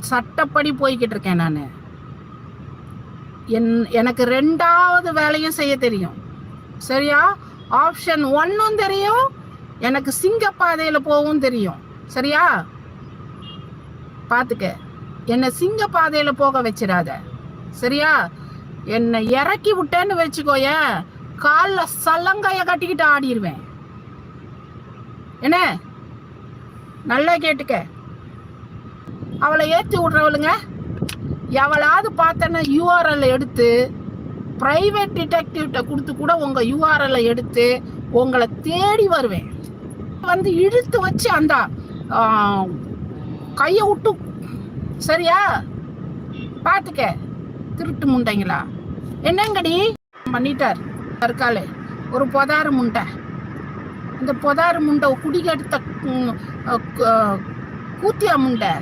சட்டப்படி போய்கிட்டு இருக்கேன் நான். என் எனக்கு ரெண்டாவது வேலையும் செய்ய தெரியும். சரியா? ஆப்ஷன் ஒன்னும் தெரியும். எனக்கு சிங்கப்பாதையில் போகவும் தெரியும். சரியா? பார்த்துக்க என்னை சிங்கப்பாதையில் போக வச்சிடாத. சரியா? என்னை இறக்கி விட்டேன்னு வச்சுக்கோய காலில் சலங்கையை கட்டிக்கிட்டு ஆடிடுவேன் என்ன? நல்லா கேட்டுக்க. அவளை ஏற்றி விட்றவளுங்க எவளாவது பார்த்தேன்னா யூஆர்எல் எடுத்து ப்ரைவேட் டிடெக்டிவ்கிட்ட கொடுத்து கூட உங்கள் யூஆர்எல்லை எடுத்து உங்களை தேடி வருவேன். வந்து இழுத்து வச்சு அந்த கையை விட்டு சரியா? பார்த்துக்க திருட்டு முண்டைங்களா? என்னங்கடி? பண்ணிட்டார். தற்காலே. ஒரு பொதாறு முண்டை. இந்த பொதாறு முண்டை குடிகெடுத்த கூத்தியா முண்டை?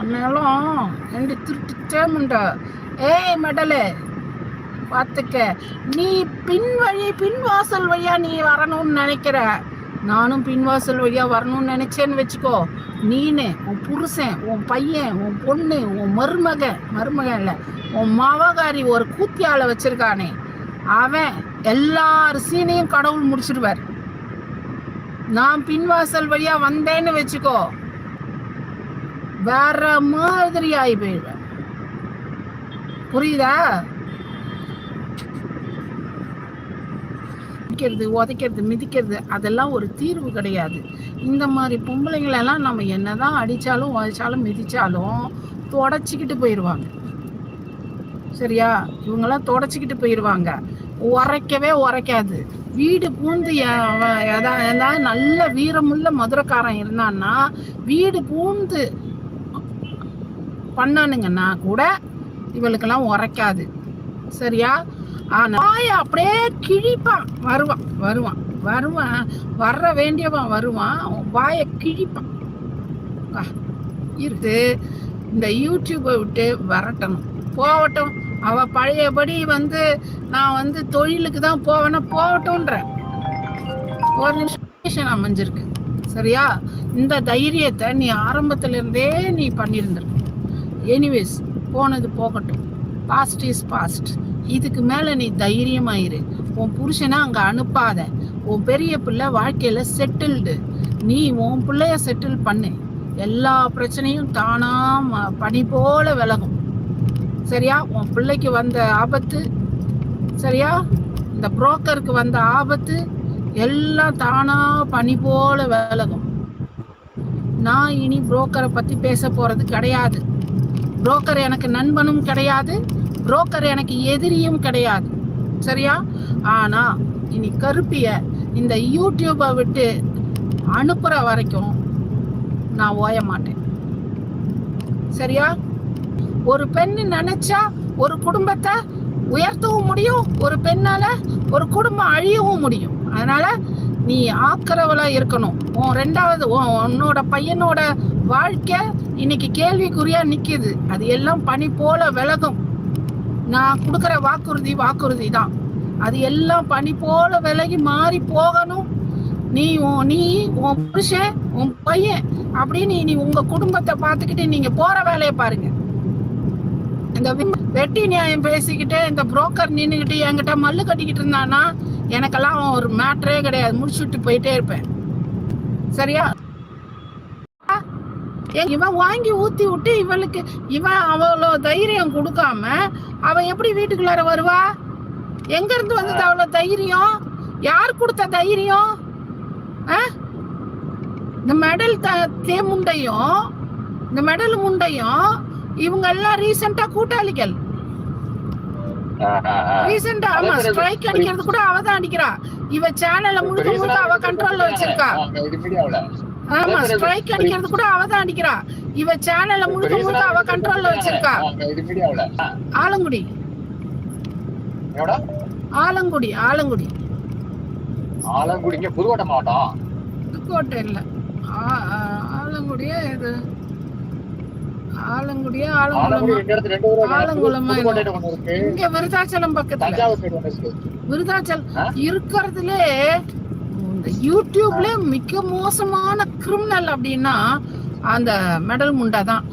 அண்ணாலும் ரெண்டு திருட்டு தேமுண்டை. ஏய் மெடலு பார்த்துக்க. நீ பின் வழி பின் வாசல் நீ வரணும்னு நினைக்கிற. நானும் பின்வாசல் வழியாக வரணும்னு நினைச்சேன்னு வச்சுக்கோ. நீனு உன் புருஷன் உன் பையன் உன் பொண்ணு உன் மருமகன் மருமகன் இல்லை உன் மாவகாரி ஒரு கூத்தியால வச்சிருக்கானே. அவன் எல்லா சீனையும் கடவுள் முடிச்சிடுவார் நான் பின்வாசல் வழியா வந்தேன்னு வச்சுக்கோ. வேற மாதிரி ஆகி போயிடுவேன். புரியுதா? மிதிக்கிறது உதைக்கிறது மிதிக்கிறது அதெல்லாம் ஒரு தீர்வு கிடையாது. இந்த மாதிரி பொம்பளைங்களெல்லாம் நம்ம என்னதான் அடிச்சாலும் உதைச்சாலும் மிதிச்சாலும் தொடச்சிக்கிட்டு போயிடுவாங்க. சரியா? இவங்கெல்லாம் தொடச்சிக்கிட்டு போயிடுவாங்க. உரைக்கவே உரைக்காது. வீடு பூந்து எ- அவன் எதா- ஏதாவது நல்ல வீரமுள்ள மதுரக்காரன் இருந்தான்னா வீடு பூந்து பண்ணானுங்கன்னா கூட இவளுக்கெல்லாம் உரைக்காது. சரியா? ஆனா அப்படியே கிழிப்பான். வருவான் வருவான் வருவான். வர்ற வேண்டியவன் வருவான். வாயை கிழிப்பான். இருக்கு இந்த யூடியூப்பை விட்டு வரட்டணும். போகட்டும். அவ பழையபடி வந்து நான் வந்து தொழிலுக்கு தான் போவேன்னா போகட்டும்ன்ற. ஒரு நிமிஷம் அமைஞ்சிருக்கு. சரியா? இந்த தைரியத்தை நீ ஆரம்பத்துல இருந்தே நீ பண்ணியிருந்திருக்க. எனிவேஸ் போனது போகட்டும். பாஸ்ட் இஸ் பாஸ்ட் இதுக்கு மேலே நீ தைரியமாயிரு உன் புருஷனை அங்கே அனுப்பாத. உன் பெரிய பிள்ளை வாழ்க்கையில் செட்டில்டு நீ உன் பிள்ளைய செட்டில் பண்ணு. எல்லா பிரச்சனையும் தானாக ம- பனி போல விலகும். சரியா? உன் பிள்ளைக்கு வந்த ஆபத்து சரியா? இந்த புரோக்கருக்கு வந்த ஆபத்து எல்லாம் தானா பனி போல விலகும். நான் இனி புரோக்கரை பத்தி பேச போறது கிடையாது. புரோக்கர் எனக்கு நண்பனும் கிடையாது. புரோக்கர் எனக்கு எதிரியும் கிடையாது. சரியா? ஆனா இனி கருப்பிய இந்த யூடியூப்பை விட்டு அனுப்புற வரைக்கும் நான் ஓய மாட்டேன். சரியா? ஒரு பெண் நினைச்சா ஒரு குடும்பத்தை உயர்த்தவும் முடியும் ஒரு பெண்ணால ஒரு குடும்பம் அழியவும் முடியும். அதனால நீ ஆக்கிறவளா இருக்கணும். உன் ரெண்டாவது உன் உன்னோட பையனோட வாழ்க்கை இன்னைக்கு கேள்விக்குறியா நிக்குது. அது எல்லாம் பனி போல விலகும். நான் கொடுக்குற வாக்குறுதி வாக்குறுதி தான். அது எல்லாம் பனி போல விலகி மாறி போகணும். நீ உன் நீ உன் புருஷன் உன் பையன் அப்படின்னு நீ உங்க குடும்பத்தை பார்த்துக்கிட்டு நீங்க போற வேலையை பாருங்க. இந்த வெட்டி நியாயம் பேசிக்கிட்டு இந்த புரோக்கர் நின்றுக்கிட்டு என்கிட்ட மல்லு கட்டிக்கிட்டு இருந்தானா எனக்கெல்லாம் அவன் ஒரு மேட்டரே கிடையாது. முடிச்சுட்டு போயிட்டே இருப்பேன். சரியா? இவன் வாங்கி ஊத்தி விட்டு இவளுக்கு இவன் அவ்வளோ தைரியம் கொடுக்காம அவன் எப்படி வீட்டுக்குள்ளார வருவா? எங்க இருந்து வந்தது அவ்வளோ தைரியம்? யார் கொடுத்த தைரியம்? ஆ? இந்த மெடல் த தேமுண்டையும் இந்த மெடல் முண்டையும் இவங்க எல்லாம் ரீசெண்டா கூட்டாளிகள். ரீசெண்டா ஆமா ஸ்ட்ரைக் அடிக்கிறது கூட அவ தான் அடிக்கிறா. இவ சேனல்ல முழுக்க முழுக்க அவ கண்ட்ரோல்ல வச்சிருக்கா. ஆமா ஸ்ட்ரைக் அடிக்கிறது கூட அவ தான் அடிக்கிறா. இவ சேனல்ல முழுக்க முழுக்க அவ கண்ட்ரோல்ல வச்சிருக்கா. ஆலங்குடி. ஆலங்குடி ஆலங்குடி. ஆலங்குடிங்க புதுக்கோட்டை மாவட்டம். புதுக்கோட்டை இல்ல. ஆலங்குடியா இது? ஆலங்குடியா ஆலங்குடி ஆலங்குளமா ஆலங்குளமா இங்க விருதாச்சலம் பக்கத்துல. தஞ்சாவூர் சைடு ஒண்ணு இருக்கு. விருதாச்சல் ஆ? இருக்கிறதுலே இந்த யூடியூப்ல மிக மோசமான கிரிமினல் அப்படின்னா அந்த மெடல் முண்டா தான்